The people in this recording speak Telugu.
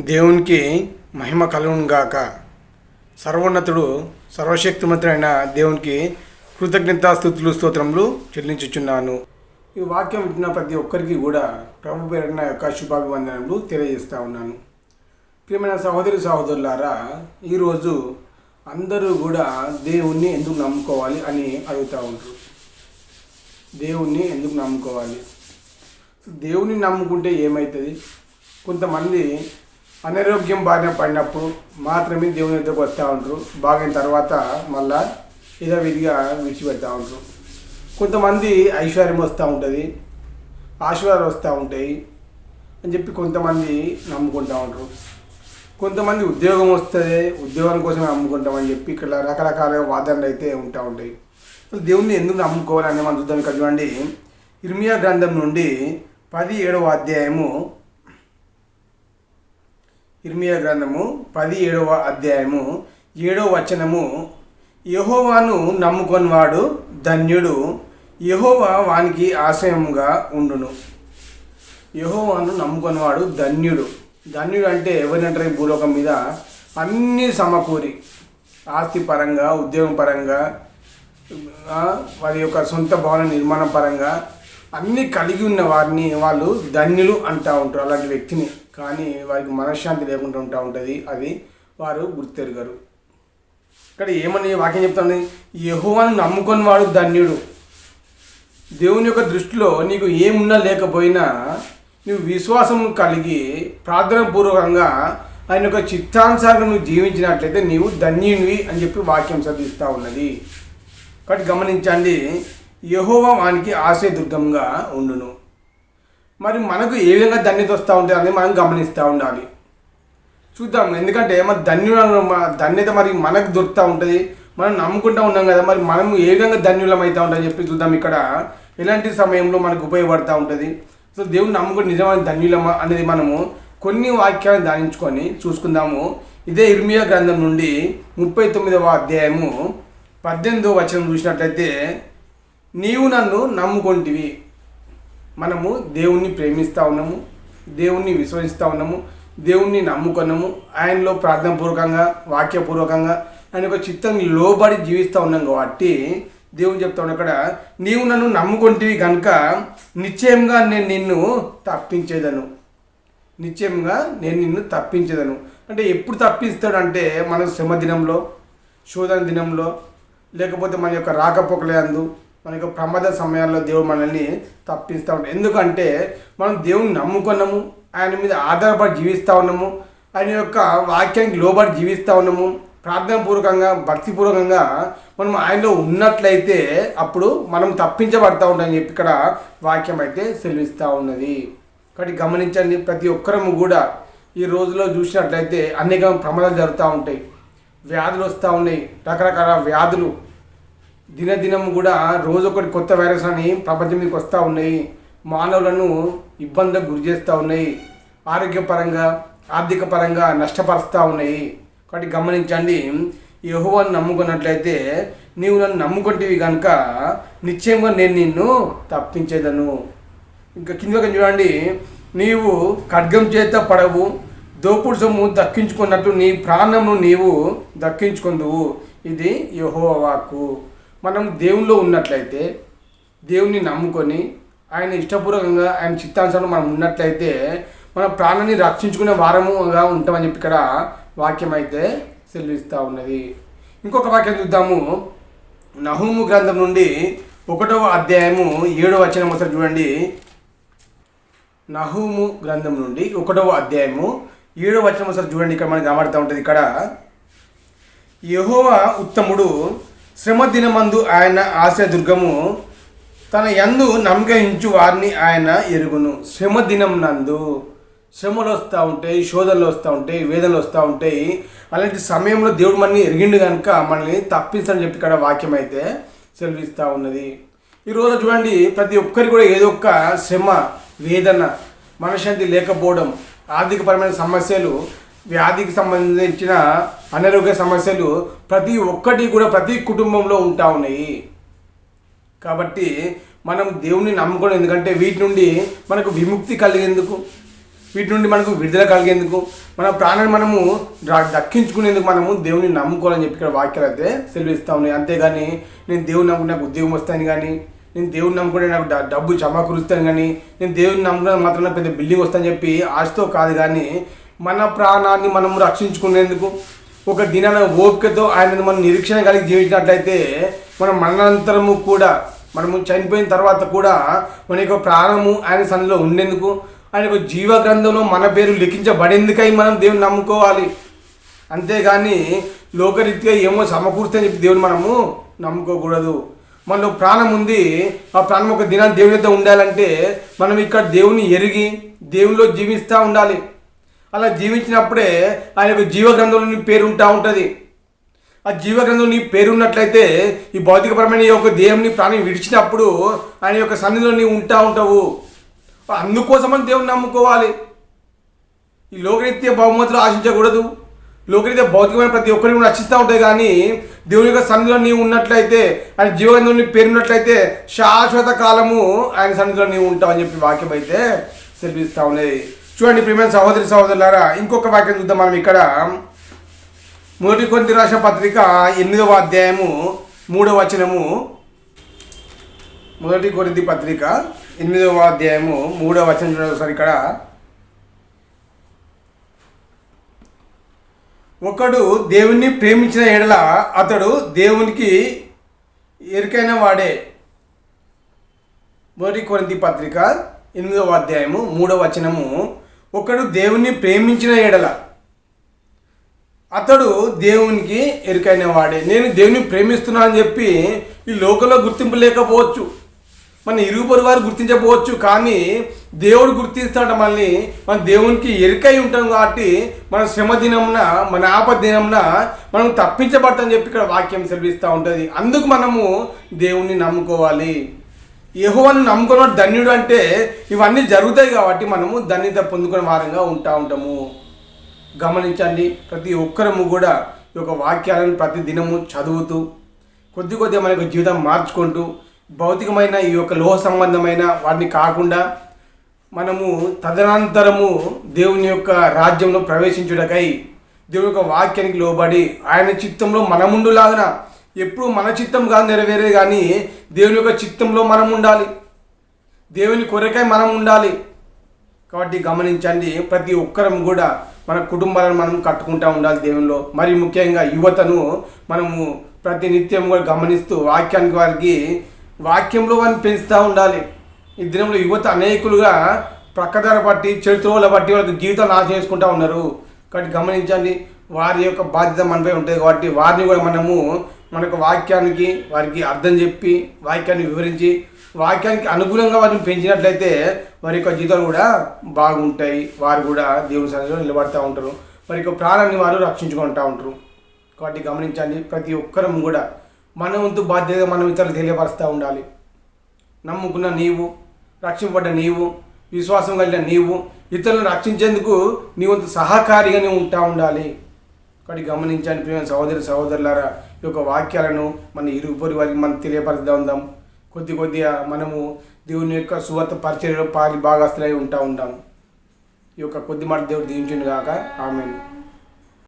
దేవునికి మహిమ కలుగునుగాక. సర్వోన్నతుడు సర్వశక్తిమంతుడైన దేవునికి కృతజ్ఞతాస్థుతులు స్తోత్రములు చెల్లించుచున్నాను. ఈ వాక్యం వింటున్న ప్రతి ఒక్కరికి కూడా ప్రభు పేరిన యొక్క శుభాభివందనములు తెలియజేస్తూ ఉన్నాను. ప్రియమైన సహోదరి సహోదరులారా ఈరోజు అందరూ కూడా దేవుణ్ణి ఎందుకు నమ్ముకోవాలి అని అడుగుతూ ఉంటారు దేవుణ్ణి ఎందుకు నమ్ముకోవాలి? దేవుని నమ్ముకుంటే ఏమవుతుంది కొంతమంది అనారోగ్యం బారిన పడినప్పుడు మాత్రమే దేవుని దగ్గరకు వస్తూ ఉంటారు బాగిన తర్వాత మళ్ళా విధిగా విడిచిపెడతా ఉంటారు కొంతమంది ఐశ్వర్యం వస్తూ ఉంటుంది ఆశీర్వాదాలు వస్తూ ఉంటాయి అని చెప్పి కొంతమంది నమ్ముకుంటూ ఉంటారు కొంతమంది ఉద్యోగం వస్తుంది ఉద్యోగం కోసం నమ్ముకుంటామని చెప్పి ఇక్కడ రకరకాల వాదనలు అయితే ఉంటా ఉంటాయి. అసలు దేవుణ్ణి ఎందుకు నమ్ముకోవాలని మనం చూద్దాం ఇక్కడ చూడండి. ఇర్మియా గ్రంథం నుండి పది ఏడవ అధ్యాయము ఇర్మియా గ్రంథము పది ఏడవ అధ్యాయము ఏడవ వచనము. యహోవాను నమ్ముకొనివాడు ధన్యుడు యహోవా వానికి ఆశ్రయముగా ఉండును. యహోవాను నమ్ముకొనివాడు ధన్యుడు. ధన్యుడు అంటే ఎవరినంటారు ఈ భూలోకం మీద? అన్నీ సమకూరి ఆస్తి పరంగా ఉద్యోగం పరంగా వారి యొక్క సొంత భవన నిర్మాణం పరంగా అన్నీ కలిగి ఉన్న వారిని వాళ్ళు ధన్యులు అంటూ ఉంటారు అలాంటి వ్యక్తిని. కానీ వారికి మనశ్శాంతి లేకుండా ఉంటా ఉంటుంది అది వారు గుర్తెరగరు. ఇక్కడ ఏమని వాక్యం చెప్తాను యహోవాను నమ్ముకొని వాడు ధన్యుడు. దేవుని యొక్క దృష్టిలో నీకు ఏమున్నా లేకపోయినా నువ్వు విశ్వాసం కలిగి ప్రార్థన పూర్వకంగా ఆయన యొక్క చిత్తానుసారంగా నువ్వు జీవించినట్లయితే నీవు ధన్యునివి అని చెప్పి వాక్యం చదివిస్తూ ఉన్నది. కాబట్టి గమనించండి యహోవా వానికి ఆశ్రయదుర్గంగా ఉండును. మరి మనకు ఏ విధంగా ధన్యత వస్తూ ఉంటుంది అనేది మనం గమనిస్తూ ఉండాలి. చూద్దాం ఎందుకంటే మరి ధన్యుల ధన్యత మరి మనకు దొరుకుతూ ఉంటుంది. మనం నమ్ముకుంటూ ఉన్నాం కదా మరి మనం ఏ విధంగా ధన్యులం అవుతా ఉంటామని చెప్పి చూద్దాం ఇక్కడ. ఎలాంటి సమయంలో మనకు ఉపయోగపడుతూ ఉంటుంది? సో దేవుని నమ్ముకుని నిజమైన ధన్యులమా అనేది మనము కొన్ని వాక్యాలను ధ్యానించుకొని చూసుకుందాము. ఇదే ఇర్మియా గ్రంథం నుండి ముప్పై తొమ్మిదవ అధ్యాయము పద్దెనిమిదవ వచనం చూసినట్లయితే నీవు నన్ను నమ్ముకొంటివి. మనము దేవుణ్ణి ప్రేమిస్తూ ఉన్నాము దేవుణ్ణి విశ్వసిస్తూ ఉన్నాము దేవుణ్ణి నమ్ముకున్నాము ఆయనలో ప్రార్థనపూర్వకంగా వాక్యపూర్వకంగా ఆయన యొక్క చిత్తాన్ని లోబడి జీవిస్తూ ఉన్నాం కాబట్టి దేవుని చెప్తాడు అక్కడ నీవు నన్ను నమ్ముకుంటివి కనుక నిశ్చయంగా నేను నిన్ను తప్పించేదను. నిశ్చయంగా నేను నిన్ను తప్పించేదను. అంటే ఎప్పుడు తప్పిస్తాడంటే మన శ్రమ దినంలో శోధన దినంలో లేకపోతే మన యొక్క రాకపోకలే అందు మన యొక్క ప్రమాద సమయాల్లో దేవుడు మనల్ని తప్పిస్తూ ఉంటాడు. ఎందుకంటే మనం దేవుని నమ్ముకున్నాము ఆయన మీద ఆధారపడి జీవిస్తూ ఉన్నాము ఆయన యొక్క వాక్యానికి లోబడి జీవిస్తూ ఉన్నాము ప్రార్థనాపూర్వకంగా భక్తిపూర్వకంగా మనం ఆయనలో ఉన్నట్లయితే అప్పుడు మనం తప్పించబడతా ఉంటామని చెప్పి ఇక్కడ వాక్యం అయితే సెలవిస్తూ ఉన్నది. కాబట్టి గమనించండి ప్రతి ఒక్కరము కూడా ఈ రోజులో చూసినట్లయితే అనేక ప్రమాదాలు జరుగుతూ ఉంటాయి. వ్యాధులు వస్తూ ఉన్నాయి రకరకాల వ్యాధులు దినదినం కూడా రోజు ఒకటి కొత్త వైరస్ అని ప్రపంచం మీకు వస్తూ ఉన్నాయి. మానవులను ఇబ్బందులకు గురి చేస్తూ ఉన్నాయి. ఆరోగ్యపరంగా ఆర్థిక పరంగా నష్టపరుస్తూ ఉన్నాయి. కాబట్టి గమనించండి యహోవాను నమ్ముకున్నట్లయితే నీవు నన్ను నమ్ముకుంటేవి కనుక నిశ్చయంగా నేను నిన్ను తప్పించేదను. ఇంకా కిందకి చూడండి నీవు ఖడ్గం చేత పడవు దోపుడు సొమ్ము దక్కించుకున్నట్టు నీ ప్రాణమును నీవు దక్కించుకుందువు. ఇది యహోవాకు వాక్కు. మనం దేవునిలో ఉన్నట్లయితే దేవుని నమ్ముకొని ఆయన ఇష్టపూర్వకంగా ఆయన చిత్తానుసారం మనం ఉన్నట్లయితే మన ప్రాణాన్ని రక్షించుకునే వారముగా ఉంటామని చెప్పి ఇక్కడ వాక్యం అయితే సెలవిస్తూ ఉన్నది. ఇంకొక వాక్యం చూద్దాము. నహూము గ్రంథం నుండి ఒకటవ అధ్యాయము ఏడవ వచనం ఒకసారి చూడండి. నహూము గ్రంథం నుండి ఒకటవ అధ్యాయము ఏడవ వచనం ఒకసారి చూడండి. ఇక్కడ మనకి కనబడుతూ ఉంటుంది ఇక్కడ. యహోవా ఉత్తముడు శ్రమ దినమందు ఆయన ఆశ్రయదుర్గము తన యందు నమ్మకించు వారిని ఆయన ఎరుగును. శ్రమ దినం నందు శ్రమలు వస్తూ ఉంటాయి శోధనలు వస్తూ ఉంటాయి వేదనలు వస్తూ ఉంటాయి అలాంటి సమయంలో దేవుడు మనల్ని ఎరిగిండు కనుక మనల్ని తప్పిస్తాడని చెప్పి ఇక్కడ వాక్యం అయితే సెలవిస్తూ ఉన్నది. ఈరోజు చూడండి ప్రతి ఒక్కరికి కూడా ఏదో ఒక శ్రమ వేదన మనశ్శాంతి లేకపోవడం ఆర్థికపరమైన సమస్యలు వ్యాధికి సంబంధించిన అనారోగ్య సమస్యలు ప్రతి ఒక్కటి కూడా ప్రతి కుటుంబంలో ఉంటా ఉన్నాయి. కాబట్టి మనం దేవుని నమ్ముకోవడం ఎందుకంటే వీటి నుండి మనకు విముక్తి కలిగేందుకు వీటి నుండి మనకు విడుదల కలిగేందుకు మన ప్రాణాన్ని మనము దక్కించుకునేందుకు మనము దేవుని నమ్ముకోవాలని చెప్పి ఇక్కడ వాక్యాలు అయితే సెలవిస్తూ ఉన్నాయి. అంతేగాని నేను దేవుని నమ్ముకుని నాకు ఉద్యోగం వస్తాను కానీ నేను దేవుని నమ్ముకుంటే నాకు డబ్బు చమాకూరుస్తాను కానీ నేను దేవుని నమ్ముకున్న మాత్రం పెద్ద బిల్డింగ్ వస్తాను చెప్పి ఆశతో కాదు కానీ మన ప్రాణాన్ని మనం రక్షించుకునేందుకు ఒక దినాన ఓపికతో ఆయనను మనం నిరీక్షణ కలిగి జీవించినట్లయితే మనం మరణానంతరము కూడా మనము చనిపోయిన తర్వాత కూడా మన యొక్క ప్రాణము ఆయన సన్నిలో ఉండేందుకు ఆయన యొక్క జీవ గ్రంథంలో మన పేరు లిఖించబడేందుకై మనం దేవుని నమ్ముకోవాలి. అంతేగాని లోకరీత్యా ఏమో సమకూర్చని చెప్పి దేవుని మనము నమ్ముకోకూడదు. మనలో ప్రాణం ఉంది ఆ ప్రాణం ఒక దినాన్ని దేవుని ఉండాలంటే మనం ఇక్కడ దేవుని ఎరిగి దేవునిలో జీవిస్తూ ఉండాలి. అలా జీవించినప్పుడే ఆయన యొక్క జీవ నీ పేరు ఉంటా ఉంటుంది. ఆ జీవగ్రంథం నీ పేరు ఉన్నట్లయితే ఈ భౌతికపరమైన యొక్క దేవుని ప్రాణం విడిచినప్పుడు ఆయన యొక్క సన్నిధిలో నీవు ఉంటా ఉంటావు. అందుకోసమని దేవుని నమ్ముకోవాలి. ఈ లోకరీత్య బహుమతులు ఆశించకూడదు. లోకరీత్య భౌతికమైన ప్రతి ఒక్కరిని కూడా రక్షిస్తూ ఉంటాయి కానీ దేవుని యొక్క సన్నిధిలో నీవు ఉన్నట్లయితే ఆయన జీవగంధంలో నీ పేరు ఉన్నట్లయితే శాశ్వత కాలము ఆయన సన్నిధిలో నీవు ఉంటావు అని చెప్పి వాక్యం అయితే సెలవిస్తూ ఉన్నది చూడండి ప్రియమైన సహోదరి సహోదరులారా ఇంకొక వాక్యం చూద్దాం మనం ఇక్కడ. మొదటి కొంత రాసిన పత్రిక ఎనిమిదవ అధ్యాయము మూడవ వచనము. మొదటి కొరింది పత్రిక ఎనిమిదవ అధ్యాయము మూడవ వచనం చూడండి ఇక్కడ. ఒకడు దేవుణ్ణి ప్రేమించిన ఎడల అతడు దేవునికి ఎరికైన వాడే. మొదటి కొరింది పత్రిక ఎనిమిదవ అధ్యాయము మూడవ వచనము. ఒకడు దేవుణ్ణి ప్రేమించిన ఎడల. అతడు దేవునికి ఎరుకైన వాడే. నేను దేవుని ప్రేమిస్తున్నా అని చెప్పి ఈ లోకంలో గుర్తింపు లేకపోవచ్చు. మన ఇరుగుపొరు వారు గుర్తించకపోవచ్చు. కానీ దేవుడు గుర్తిస్తాడు మళ్ళీ మన దేవునికి ఎరుకై ఉంటాం కాబట్టి మన శ్రమ దినంన మన ఆపద దినంన మనం తప్పించబడతామని చెప్పి ఇక్కడ వాక్యం సెలవిస్తూ ఉంటుంది. అందుకు మనము దేవుణ్ణి నమ్ముకోవాలి. యెహోవాను నమ్ముకున్న ధన్యుడు అంటే ఇవన్నీ జరుగుతాయి కాబట్టి మనము ధన్యత పొందుకునే వారంగా ఉంటా ఉంటాము. గమనించండి ప్రతి ఒక్కరము కూడా ఈ యొక్క వాక్యాలను ప్రతి దినము చదువుతూ కొద్ది కొద్దిగా మన యొక్క జీవితం మార్చుకుంటూ భౌతికమైన ఈ యొక్క లోహ సంబంధమైన వాటిని కాకుండా మనము తదనంతరము దేవుని యొక్క రాజ్యంలో ప్రవేశించుటకై దేవుని యొక్క వాక్యానికి లోబడి ఆయన చిత్తంలో మనముండులాగా ఎప్పుడు మన చిత్తం కాదు నెరవేరేది కానీ దేవుని యొక్క చిత్తంలో మనం ఉండాలి. దేవుని కొరకై మనం ఉండాలి. కాబట్టి గమనించండి ప్రతి ఒక్కరం కూడా మన కుటుంబాలను మనం కట్టుకుంటూ ఉండాలి దేవునిలో. మరి ముఖ్యంగా యువతను మనము ప్రతి నిత్యం కూడా గమనిస్తూ వాక్యానికి వారికి వాక్యంలో వారిని పెంచుతూ ఉండాలి. ఈ దినంలో యువత అనేకులుగా ప్రక్కదార బట్టి చరిత్రల బట్టి వాళ్ళకి జీవితాలు నాశనం చేసుకుంటూ ఉన్నారు. కాబట్టి గమనించండి వారి యొక్క బాధ్యత మనపై ఉంటుంది కాబట్టి వారిని కూడా మనము మనకు వాక్యానికి వారికి అర్థం చెప్పి వాక్యాన్ని వివరించి వాక్యానికి అనుగుణంగా వారిని పెంచినట్లయితే వారి యొక్క జీవితాలు కూడా బాగుంటాయి. వారు కూడా దేవుని సన్నిధిలో నిలబడుతూ ఉంటారు. వారి యొక్క ప్రాణాన్ని వారు రక్షించుకుంటూ ఉంటారు. కాబట్టి గమనించండి ప్రతి ఒక్కరం కూడా మన వంతు బాధ్యత మనం ఇతరులు తెలియపరుస్తూ ఉండాలి. నమ్ముకున్న నీవు రక్షింపబడ్డ నీవు విశ్వాసం కలిగిన నీవు ఇతరులను రక్షించేందుకు నీ వంతు సహకారిగా నీవు ఉంటా ఉండాలి. వాటి గమనించండి ప్రియమైన సహోదరి సహోదరులారా ఈ యొక్క వాక్యాలను మన ఇరుగుపొరి వారికి మనం తెలియపరుస్తూ ఉందాం కొద్ది కొద్దిగా మనము దేవుని యొక్క సువర్త పరిచర్యలో పాలి భాగస్తులై ఉంటా ఉంటాం ఈ యొక్క కొద్ది మాట దేవుడు దీవించును కాక ఆమెను.